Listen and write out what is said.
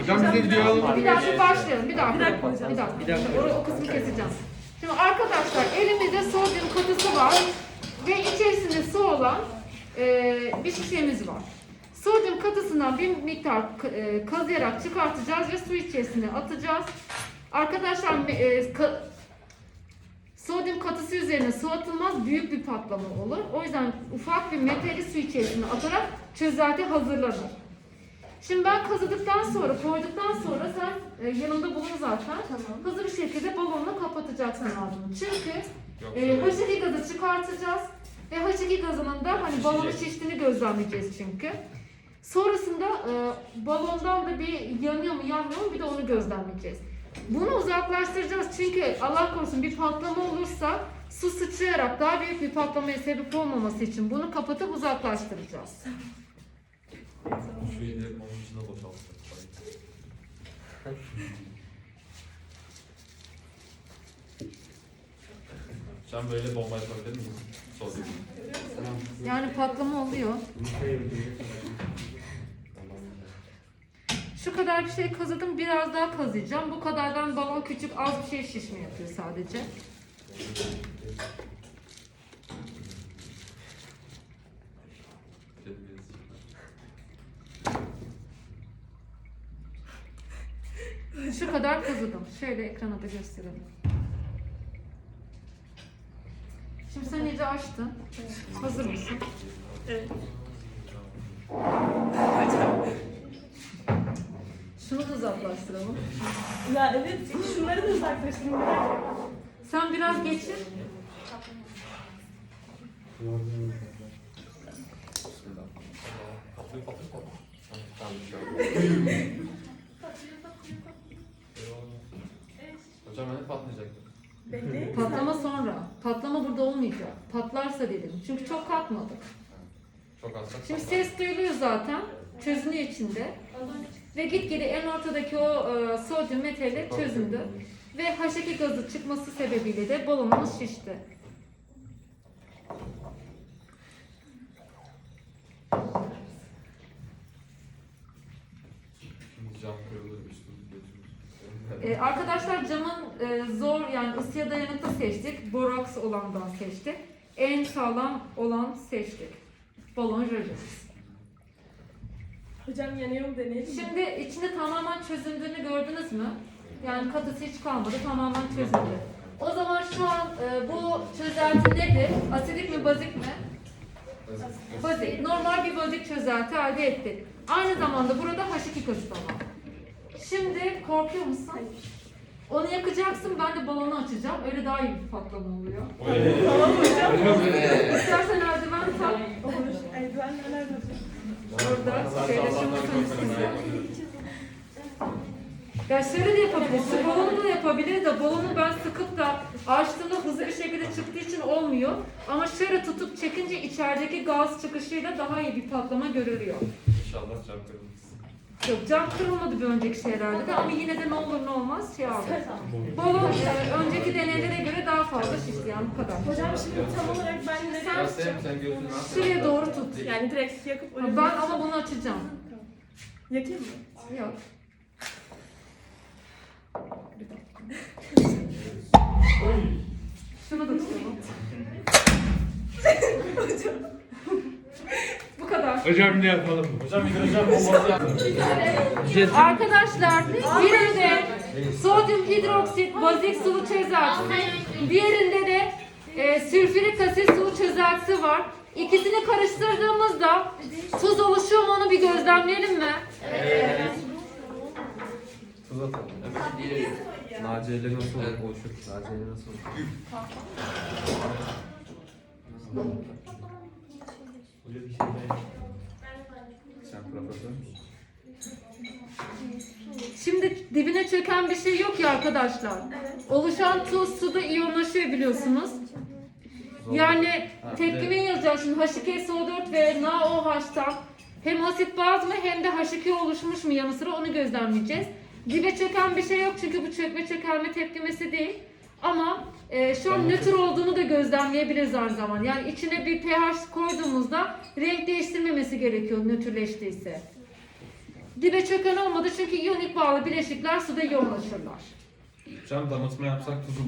Hocam bize alalım. Bir dakika başlayalım. Bir dakika. Bir dakika. Bir dakika. Bir dakika. Orayı, o kısmı keseceğim. Şimdi arkadaşlar elimizde sodyum katısı var ve içerisinde su olan e, bir şişemiz var. Sodyum katısından bir miktar e, kazıyarak çıkartacağız ve su içerisine atacağız. Arkadaşlar e, ka- sodyum katısı üzerine su atılmaz büyük bir patlama olur. O yüzden ufak bir metali su içerisine atarak çözelti hazırlanır. Şimdi ben kazıdıktan sonra, koyduktan sonra sen e, yanımda bulun zaten. Tamam. Hızlı bir şekilde balonla kapatacaksın ağzını. Çünkü e. H2 gazı çıkartacağız. Ve H2 gazının da hani balonun şiştiğini gözlemleyeceğiz çünkü. Sonrasında e, balondan da bir yanıyor mu yanmıyor mu bir de onu gözlemleyeceğiz. Bunu uzaklaştıracağız çünkü Allah korusun bir patlama olursa su sıçrayarak daha büyük bir patlamaya sebep olmaması için bunu kapatıp uzaklaştıracağız. Direkt onun içine boşalttık. Sen böyle bomba yapabilir misin? Sosyal. Yani patlama oluyor. Şu kadar bir şey kazıdım, biraz daha kazıyacağım. Bu kadardan balon küçük, az bir şey şişme yapıyor sadece. Şu kadar kazıdım. Şöyle ekrana da gösterelim. Şimdi sen iyice açtın. Hazır mısın? Evet. Şunu da uzaklaştıralım. Ya evet şunları da dakika. Sen biraz geçir. De patlayacaktım. Bekleyin. Patlama sonra. Patlama burada olmayacak. Patlarsa dedim. Çünkü çok kalkmadı. Çok alsak Şimdi patlar. ses duyuluyor zaten. Çözünüyor içinde. Ve gitgide en ortadaki o e, sodyum metali çözündü. Ve H2 gazı çıkması sebebiyle de balonumuz şişti. Şimdi cam kırılır bir sürü götürürüz. E, arkadaşlar camın e, zor yani ısıya dayanıklı seçtik. Boraks olandan seçtik. En sağlam olan seçtik. Balon jölesi. Hocam yanıyor mu deneyelim mi? Şimdi içinde tamamen çözündüğünü gördünüz mü? Yani katısı hiç kalmadı, tamamen çözüldü. O zaman şu an e, bu çözelti nedir? Asidik mi, bazik mi? Bazik. Normal bir bazik çözelti elde ettik. Aynı zamanda burada H2 gazı da var. Şimdi korkuyor musun? Onu yakacaksın, ben de balonu açacağım. Öyle daha iyi bir patlama oluyor. Tamam hocam. İstersen eldiven tak. Olur. Eldiven neler hocam? Orada şöyle şunu Ya şöyle de yapabiliriz. Şu balonu da yapabiliriz de balonu ben sıkıp da açtığımda hızlı bir şekilde çıktığı için olmuyor. Ama şöyle tutup çekince içerideki gaz çıkışıyla daha iyi bir patlama görülüyor. İnşallah kırılmaz. Yok cam kırılmadı bir önceki şeylerde de ama yine de ne olur ne olmaz şey aldı. Balon e, önceki deneylere göre daha fazla şişti yani bu kadar. Hocam şimdi tam olarak ben açacağım? sen. Şuraya doğru tut. Yani direkt yakıp öyle Ben ama bunu açacağım. Yakayım mı? Yok. Şunu da tutalım. Kadar. Hocam ne yapalım? Hocam hidrojen bombası. Arkadaşlar birinde sodyum hidroksit bazik sulu çözeltisi, diğerinde de e, sülfürik asit sulu çözeltisi var. İkisini karıştırdığımızda tuz oluşuyor mu onu bir gözlemleyelim mi? Tuz atalım. Evet. Naciye'yle nasıl oluşur? Naciye'yle nasıl oluşur? Sen profesör müsün? Şimdi dibine çöken bir şey yok ya arkadaşlar. Oluşan tuz suda iyonlaşıyor biliyorsunuz. Yani tepkime yazacağız şimdi H2SO4 ve NaOH'tan hem asit baz mı hem de H2 oluşmuş mu yanı sıra onu gözlemleyeceğiz. Dibe çöken bir şey yok çünkü bu çökme çökelme tepkimesi değil. Ama e, şu an nötr olduğunu da gözlemleyebiliriz aynı zaman. Yani içine bir pH koyduğumuzda renk değiştirmemesi gerekiyor nötrleştiyse. Dibe çöken olmadı çünkü iyonik bağlı bileşikler suda yoğunlaşırlar. Hocam damıtma yapsak tuzu